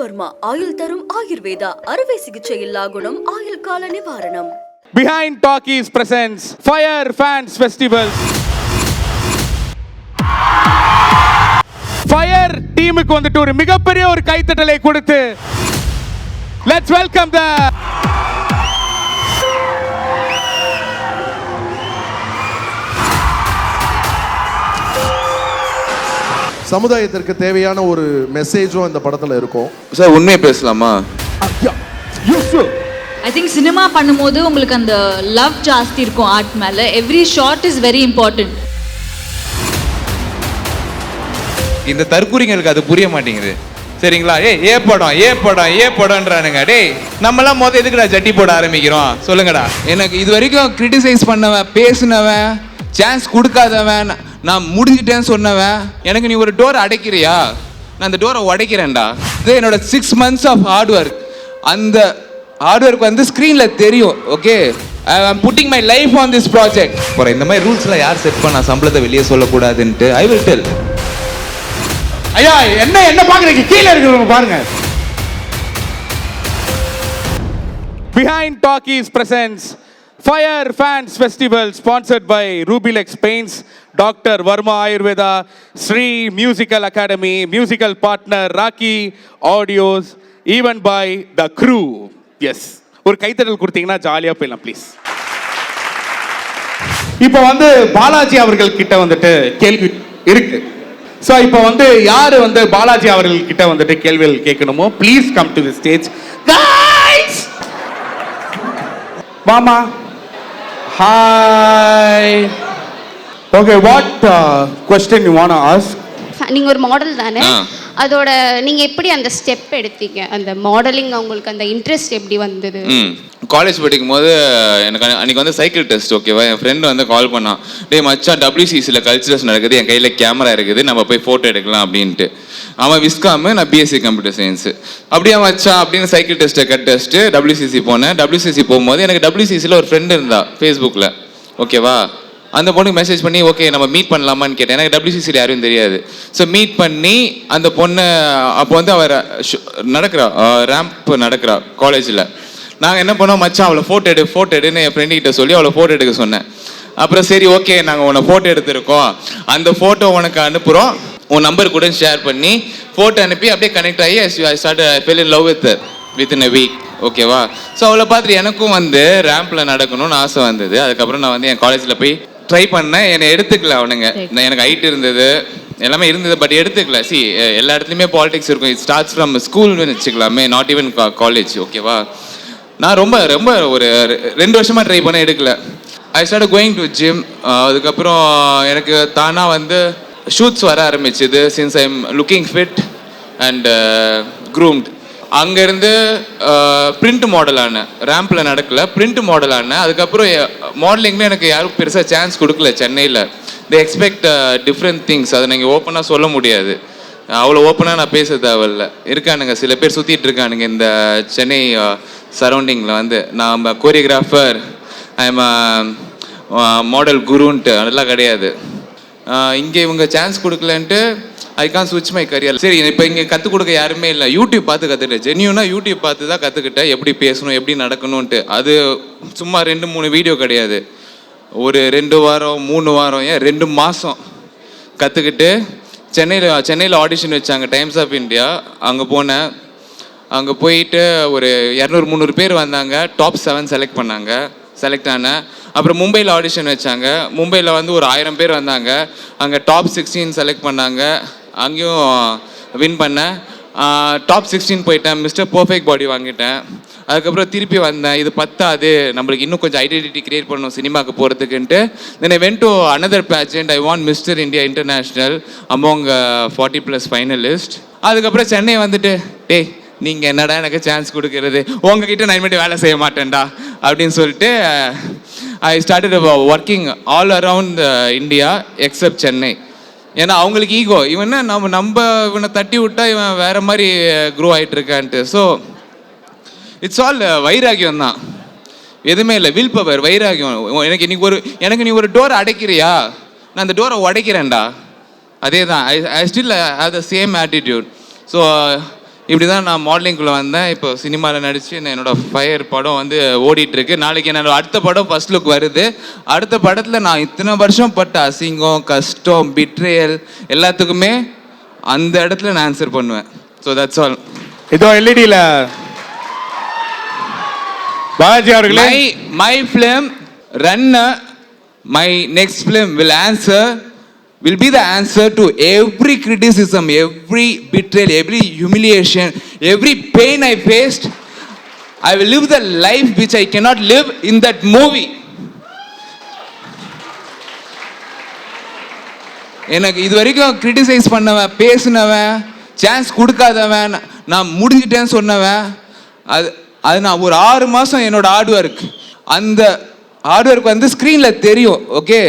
வர்மா ஆயுள் தரும் ஆயுர்வேதா அறுவை சிகிச்சை இல்லா குணம் ஆயுள் கால நிவாரணம். Behind Talkies presence fire fans festival fire டீமுக்கு வந்துட்டு ஒரு மிகப்பெரிய ஒரு கைத்தட்டலை கொடுத்து லெட்ஸ் வெல்கம் த சமுதாயத்திற்கு தேவையான ஒரு மெசேஜும் இந்த படத்துல இருக்கும். சார் உண்மையை பேசலாமா? ஐ திங்க் சினிமா பண்ணும்போது உங்களுக்கு அந்த லவ் ஜாஸ்தி இருக்கும் ஆர்ட் மேலே. Every shot is very important இந்த தற்கூரிங்களுக்கு அது புரிய மாட்டேங்குது. சரிங்களா? ஏய் ஏ படம் ஏ படம் ஏ படம்ன்றானுங்க. டேய் நம்மலாம் மொதல் எதுக்குடா ஜட்டி போட ஆரம்பிக்கிறோம்? சொல்லுங்கடா. எனக்கு இது வரைக்கும் கிரிட்டிசைஸ் பண்ணவன் பேசினவன் சான்ஸ் கொடுக்காதவன் நான் முடிஞ்சிட்டேன்னு சொன்னவன் எனக்கு நீ ஒரு டோர் அடைக்கிறியா? நான் அந்த டோரை உடைக்கிறேன்டா. இது என்னோட six months of hard work அந்த ஹார்ட் ஒர்க் வந்து ஸ்க்ரீனில் தெரியும் okay putting my life on this project அப்புறம் இந்த மாதிரி ரூல்ஸ்லாம் யார் செட் பண்ணா சம்பளத்தை வெளியே சொல்லக்கூடாதுன்ட்டு? ஐ வில் டெல் ஐயா என்ன என்ன பாக்குறீங்க கீழே இருக்கிறவங்க பாருங்க. Behind Talkies presents Fire Fans Festival sponsored by Rubilex Paints, doctor Varma Ayurveda Shri musical academy musical partner Rocky audios event by the crews ஒரு கைத்தட்டல் கொடுத்தீங்கன்னா ஜாலியாக போயிடலாம் ப்ளீஸ் இப்போ வந்து பாலாஜி அவர்கள் கிட்ட வந்துட்டு கேள்வி இருக்கு. ஸோ இப்போ வந்து யார் வந்து பாலாஜி அவர்கள் கிட்ட வந்துட்டு கேள்விகள் கேட்கணுமோ please come to the stage மாமா. Hi okay what question you want ask நீங்க ஒரு மாடல் தானே. அதோட நீங்க எப்படி அந்த ஸ்டெப் எடுத்தீங்க? அந்த மாடலிங் உங்களுக்கு அந்த இன்ட்ரெஸ்ட் எப்படி வந்தது? காலேஜ் படிக்கும் போது எனக்கு அன்னைக்கு வந்து சைக்கிள் டெஸ்ட் ஓகேவா என் ஃப்ரெண்டு வந்து கால் பண்ணான் டேய் மச்சான் டபிள்யூசிசியில் கல்ச்சரல்ஸ் நடக்குது. என் கையில் கேமரா இருக்குது. நம்ம போய் ஃபோட்டோ எடுக்கலாம் அப்படின்ட்டு. அவன் விஸ்காமு நான் பிஎஸ்சி கம்ப்யூட்டர் சயின்ஸு அப்படியே மச்சான் அப்படின்னு சைக்கிள் டெஸ்ட்டை கட் டெஸ்ட்டு டபிள்யூசிசி போனேன். டபிள்யூசிசி போகும்போது எனக்கு டபிள்யூசிசியில் ஒரு ஃப்ரெண்டு இருந்தா ஃபேஸ்புக்கில் ஓகேவா அந்த பொண்ணுக்கு மெசேஜ் பண்ணி ஓகே நம்ம மீட் பண்ணலாமான்னு கேட்டேன். எனக்கு டபிள்யூசிசியில் யாரும் தெரியாது. ஸோ மீட் பண்ணி அந்த பொண்ணு அப்போ வந்து அவர் நடக்கிறா ரேம்ப் நடக்கிறா காலேஜில் நாங்கள் என்ன பண்ணோம் மச்சான் அவளை ஃபோட்டோ எடு ஃபோட்டோ எடுன்னு என் ஃப்ரெண்டுக்கிட்ட சொல்லி அவளை ஃபோட்டோ எடுக்க சொன்னேன். அப்புறம் சரி ஓகே நாங்கள் உன்னை ஃபோட்டோ எடுத்திருக்கோம். அந்த ஃபோட்டோ உனக்கு அனுப்புகிறோம் உன் நம்பர் கூட ஷேர் பண்ணி ஃபோட்டோ அனுப்பி அப்படியே கனெக்ட் ஆகி I start fell in love with with in a week ஓகேவா ஸோ அவளை பார்த்துட்டு எனக்கும் வந்து ரேம்பில் நடக்கணும்னு ஆசை வந்தது. அதுக்கப்புறம் நான் வந்து என் காலேஜில் போய் ட்ரை பண்ணேன் என்னை எடுத்துக்கல அவனுங்க. நான் எனக்கு ஹைட் இருந்தது எல்லாமே இருந்தது பட் எடுத்துக்கல. சி எல்லா இடத்துலையுமே பாலிடிக்ஸ் இருக்கும். இட் ஸ்டார்ட்ஸ் ஃப்ரம் ஸ்கூல்னு வச்சுக்கலாமே நாட் ஈவன் காலேஜ் ஓகேவா நான் ரொம்ப ரொம்ப ஒரு ரெண்டு வருஷமாக ட்ரை பண்ண எடுக்கல. I start going to gym அதுக்கப்புறம் எனக்கு தானாக வந்து ஷூட்ஸ் வர ஆரம்பிச்சுது since I am looking fit and groomed. அங்கேருந்து பிரிண்ட் மாடல் ஆனேன் ரேம்பில் நடக்கல பிரிண்ட் மாடல் ஆனேன் அதுக்கப்புறம் மாடலிங்கில் எனக்கு யாரும் பெருசாக சான்ஸ் கொடுக்கல சென்னையில். தே எக்ஸ்பெக்ட் டிஃப்ரெண்ட் திங்ஸ் அதை நீங்கள் ஓப்பனாக சொல்ல முடியாது. அவ்வளோ ஓப்பனாக நான் பேச தேவையில்ல. இருக்கானுங்க சில பேர் சுற்றிட்டு இருக்கானுங்க இந்த சென்னை சரௌண்டிங்கில் வந்து. நான் கோரியோகிராஃபர் ஐம் மாடல் குருன்ட்டு அதெல்லாம் கிடையாது. இங்கே இவங்க சான்ஸ் கொடுக்கலன்ட்டு ஐ கான் ஸ்விட்ச் மை கரியர் சரி இப்போ இங்கே கற்றுக் கொடுக்க யாருமே இல்லை. யூடியூப் பார்த்து கற்றுக்கிட்டேன் ஜென்யூனாக யூடியூப் பார்த்து தான் கற்றுக்கிட்டேன் எப்படி பேசணும் எப்படி நடக்கணும்ன்ட்டு. அது சும்மா ரெண்டு மூணு வீடியோ கிடையாது. ஒரு ரெண்டு வாரம் மூணு வாரம் ஏன் ரெண்டு மாதம் கற்றுக்கிட்டு சென்னையில் சென்னையில் ஆடிஷன் வச்சாங்க டைம்ஸ் ஆஃப் இந்தியா அங்கே போனேன். அங்கே போயிட்டு ஒரு இரநூறு முந்நூறு பேர் வந்தாங்க. டாப் செவன் செலக்ட் பண்ணாங்க. செலக்ட் ஆனேன் அப்புறம் மும்பையில் ஆடிஷன் வச்சாங்க. மும்பையில் வந்து ஒரு ஆயிரம் பேர் வந்தாங்க. அங்கே டாப் சிக்ஸ்டீன் செலக்ட் பண்ணாங்க. அங்கேயும் uh, வின் பண்ணேன். Uh, டாப் சிக்ஸ்டீன் போயிட்டேன். மிஸ்டர் பர்ஃபெக்ட் பாடி வாங்கிட்டேன். அதுக்கப்புறம் திருப்பி வந்தேன். இது பத்தாது. நம்மளுக்கு இன்னும் கொஞ்சம் ஐடென்டிட்டி கிரியேட் பண்ணணும் சினிமாக்கு போகிறதுக்குன்ட்டு then I went to another pageant I want mister India international among forty plus finalist அதுக்கப்புறம் சென்னை வந்துட்டு டேய் நீங்கள் என்னடா எனக்கு சான்ஸ் கொடுக்கறது? உங்ககிட்ட நான் இனிமேட்டு வேலை செய்ய மாட்டேன்டா. அப்படின்னு சொல்லிட்டு I started working all around India except Chennai ஏன்னா அவங்களுக்கு ஈகோ இவன் நம்ம நம்ம இவனை தட்டி விட்டா இவன் வேற மாதிரி க்ரோ ஆகிட்டு இருக்கான்ட்டு. ஸோ இட்ஸ் ஆல் வைராகியம் தான். எதுவுமே இல்லை. வில் பவர் வைராகியம். எனக்கு இன்னைக்கு ஒரு எனக்கு நீ ஒரு டோர் அடைக்கிறியா? நான் அந்த டோரை உடைக்கிறேன்டா. அதே தான் I I still have the same attitude so இப்படி தான் நான் மாடலிங்குள்ளே வந்தேன். இப்போ சினிமாவில் நடித்து என்னோட ஃபயர் படம் வந்து ஓடிட்டு இருக்கு நாளைக்கு என்னோட அடுத்த படம் ஃபர்ஸ்ட் லுக் வருது. அடுத்த படத்தில் நான் இத்தனை வருஷம் பட்ட அசிங்கம் கஷ்டம் பிட்ரேயல் எல்லாத்துக்குமே அந்த இடத்துல நான் ஆன்சர் பண்ணுவேன். ஸோ தட்ஸ் ஆல் இதோ எல்இடியில் பாலாஜி அவர்களே. My film runner my next film will answer will be the answer to every criticism every betrayal every humiliation every pain i faced i will live the life which i cannot live in that movie எனக்கு இது வரைக்கும் criticise பண்ணவன் பேசினவன் chance கொடுக்காதவன் நான் முடிஞ்சிட்டேன்னு சொன்னவன் அது அது நான் ஒரு ஆறு மாதம் என்னோட ஹார்ட் ஒர்க் அந்த ஹார்ட் ஒர்க் வந்து ஸ்க்ரீனில் தெரியும் okay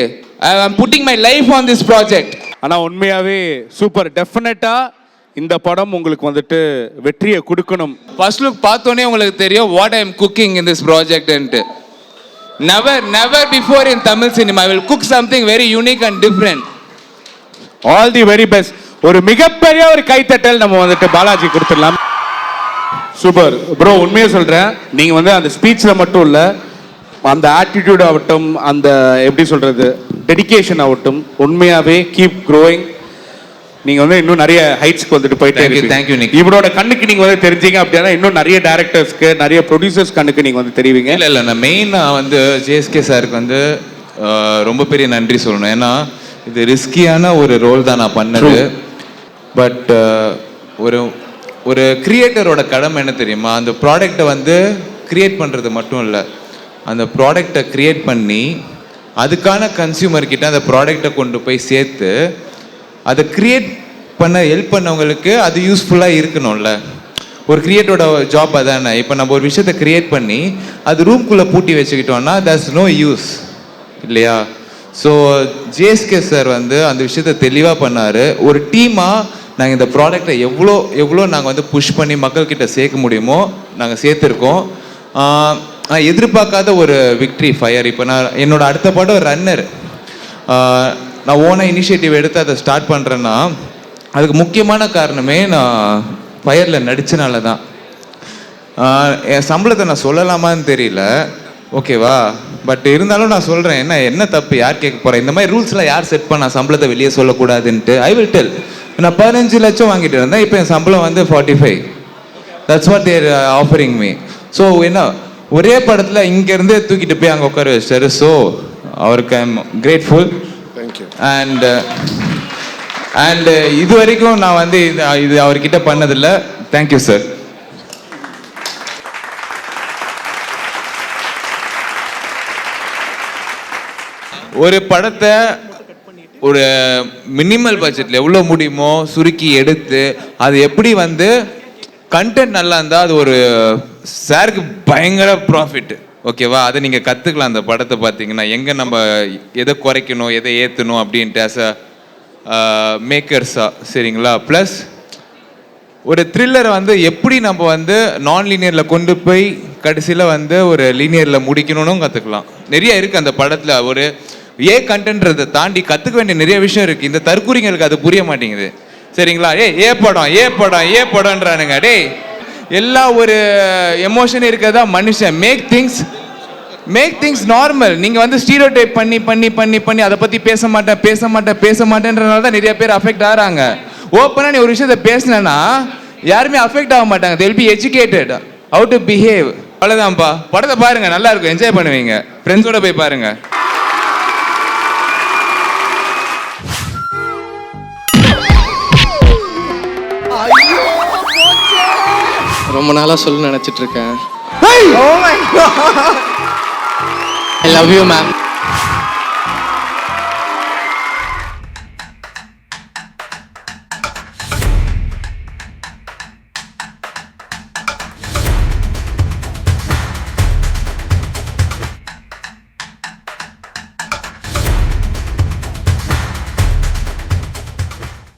I am putting my life on this project ஆனா உண்மையாவே சூப்பர் டெஃபினட்டா இந்த படம் உங்களுக்கு வந்துட்டு வெற்றியை கொடுக்கணும். ஃபர்ஸ்ட் லுக் பார்த்தோன்னே உங்களுக்கு தெரியும் what I am cooking in this ப்ராஜெக்ட்ன்ட்டு never never before in Tamil cinema will cook something very unique and different all the very best ஒரு மிகப்பெரிய ஒரு கைத்தட்டல் நம்ம வந்துட்டு பாலாஜி கொடுத்துடலாம். சூப்பர் ப்ரோ உண்மையை சொல்றேன். நீங்க வந்து அந்த ஸ்பீச்ல மட்டும் இல்ல அந்த ஆட்டிடியூட் ஆகட்டும் அந்த எப்படி சொல்றது டெடிகேஷன் ஆகட்டும் உண்மையாவே கீப் க்ரோயிங் நீங்க வந்து இன்னும் நிறைய ஹைட்ஸ்க்கு வந்துட்டு போயிட்டே thank you, Nick. இவரோட கண்ணுக்கு நீங்க வந்து தெரிஞ்சீங்க அப்படின்னா இன்னும் நிறைய டேரக்டர்ஸ்க்கு நிறைய ப்ரொடியூசர்ஸ் கண்ணுக்கு நீங்க வந்து தெரிவிங்க. இல்லை இல்லை நான் மெயினாக வந்து ஜேஎஸ்கே சாருக்கு வந்து ரொம்ப பெரிய நன்றி சொல்லணும். ஏன்னா இது ரிஸ்கியான ஒரு ரோல் தான் நான் பண்ணது. பட் ஒரு ஒரு கிரியேட்டரோட கடமை என்ன தெரியுமா? அந்த ப்ராடக்டை வந்து கிரியேட் பண்ணுறது மட்டும் இல்லை. அந்த ப்ராடக்டை கிரியேட் பண்ணி அதுக்கான கன்சியூமர் கிட்ட அந்த ப்ராடக்டை கொண்டு போய் சேர்த்து அதை கிரியேட் பண்ண ஹெல்ப் பண்ணவங்களுக்கு அது யூஸ்ஃபுல்லாக இருக்கணும்ல. ஒரு கிரியேட்டோட ஜாப் அதானே? இப்போ நம்ம ஒரு விஷயத்தை கிரியேட் பண்ணி அது ரூம்குள்ளே பூட்டி வச்சுக்கிட்டோம்னா தட்ஸ் நோ யூஸ் இல்லையா? ஸோ ஜேஎஸ்கே சார் வந்து அந்த விஷயத்தை தெளிவாக பண்ணார். ஒரு டீமாக நாங்கள் இந்த ப்ராடக்டை எவ்வளோ எவ்வளோ நாங்கள் வந்து புஷ் பண்ணி மக்கள்கிட்ட சேர்க்க முடியுமோ நாங்கள் சேர்த்துருக்கோம். நான் எதிர்பார்க்காத ஒரு விக்ட்ரி ஃபயர் இப்போ நான் என்னோட அடுத்த படம் ரன்னர் நான் ஓனாக இனிஷியேட்டிவ் எடுத்து அதை ஸ்டார்ட் பண்ணுறேன்னா அதுக்கு முக்கியமான காரணமே நான் ஃபயரில் நடிச்சனால தான். என் சம்பளத்தை நான் சொல்லலாமான்னு தெரியல. ஓகேவா பட் இருந்தாலும் நான் சொல்கிறேன் என்ன என்ன தப்பு யார் கேட்க போகிறேன் இந்த மாதிரி ரூல்ஸ்லாம் யார் செட் பண்ணா சம்பளத்தை வெளியே சொல்லக்கூடாதுன்ட்டு? ஐ வில் டெல் நான் பதினஞ்சு லட்சம் வாங்கிட்டு இருந்தேன் இப்போ என் சம்பளம் வந்து forty five that's what they're offering me so என்ன ஒரே படத்தில் இங்கேருந்து தூக்கிட்டு போய் அங்கே உட்கார வச்சிட்டாரு. ஸோ அவருக்கு I am grateful thank you and and இது வரைக்கும் நான் வந்து இது இது அவர்கிட்ட பண்ணதில்ல. தேங்க்யூ சார் ஒரு படத்தை ஒரு மினிமல் பட்ஜெட்டில் எவ்வளோ முடியுமோ சுருக்கி எடுத்து அது எப்படி வந்து கண்டென்ட் நல்லா இருந்தால் அது ஒரு சாருக்கு பயங்கர ப்ராஃபிட் ஓகேவா அதை நீங்கள் கற்றுக்கலாம் அந்த படத்தை பார்த்தீங்கன்னா எங்கே நம்ம எதை குறைக்கணும் எதை ஏற்றணும் அப்படின்ட்டு ஆஸ் அ மேக்கர்ஸா சரிங்களா? ப்ளஸ் ஒரு த்ரில்லரை வந்து எப்படி நம்ம வந்து நான் லீனியரில் கொண்டு போய் கடைசியில் வந்து ஒரு லீனியரில் முடிக்கணும்னு கற்றுக்கலாம் நிறைய இருக்குது அந்த படத்தில். ஒரு ஏ கண்டென்ட்றதை தாண்டி கற்றுக்க வேண்டிய நிறைய விஷயம் இருக்குது இந்த தற்கூரிங்களுக்கு அது புரிய மாட்டேங்குது. சரிங்களா? ஏ ஏ படம் ஏ படம் ஏ படம்ன்றானுங்க. டேய் எல்லா ஒரு எமோஷன் இருக்கிறதா? மனுஷன். Make things make things normal நீங்கள் வந்து ஸ்டீரோ டைப் பண்ணி பண்ணி பண்ணி பண்ணி அதை பற்றி பேச மாட்டேன் பேச மாட்டேன் பேச மாட்டேன்றனால தான் நிறைய பேர் அஃபெக்ட் ஆகிறாங்க. ஓப்பனாக நீ ஒரு விஷயத்த பேசினேன்னா யாருமே அஃபெக்ட் ஆக மாட்டாங்க. They'll be educated how to behave அவ்வளோதான்ப்பா படத்தை பாருங்கள் நல்லா இருக்கும். என்ஜாய் பண்ணுவீங்க. ஃப்ரெண்ட்ஸோட போய் பாருங்கள் ரொம்ப நாளாக சொல்ல நினச்சிட்டு இருக்கேன். I love you ma'am